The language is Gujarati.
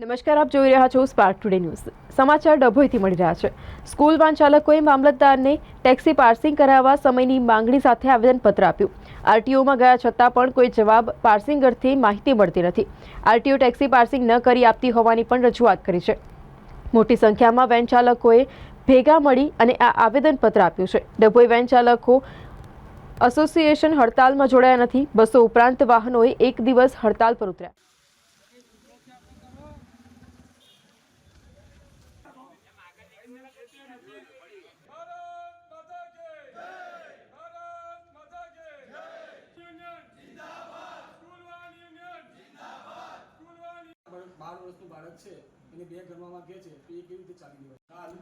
નમસ્કાર, આપ જોઈ રહ્યા છો સ્પાર્ક ટુડે ન્યૂઝ સમાચાર ડભોઈથી મળી રહ્યા છે. સ્કૂલ વાન ચાલકોએ મામલતદારને ટેક્સી પાર્સિંગ કરાવવા સમયની માંગણી સાથે આવેદનપત્ર આપ્યું. આરટીઓમાં ગયા છતાં પણ કોઈ જવાબ પાર્સિંગરથી માહિતી મળતી નથી. આરટીઓ ટેક્સી પાર્સિંગ ન કરી આપતી હોવાની પણ રજૂઆત કરી છે. મોટી સંખ્યામાં વેન ચાલકોએ ભેગા મળી અને આ આવેદનપત્ર આપ્યું છે. ડભોઈ વેન ચાલકો એસોસિએશન હડતાલમાં જોડાયા નથી. બસો ઉપરાંત વાહનોએ એક દિવસ હડતાલ પર ઉતર્યા. ભારત માતા કે ભારત માતા કે યુનિયન જિંદાબાદ સ્કૂલ વાન યુનિયન જિંદાબાદ સ્કૂલ બાર વર્ષનું બાળક છે, એને બે ગણવામાં કે છે તો એ કેવી રીતે ચાલી રહ્યો સ્કૂલ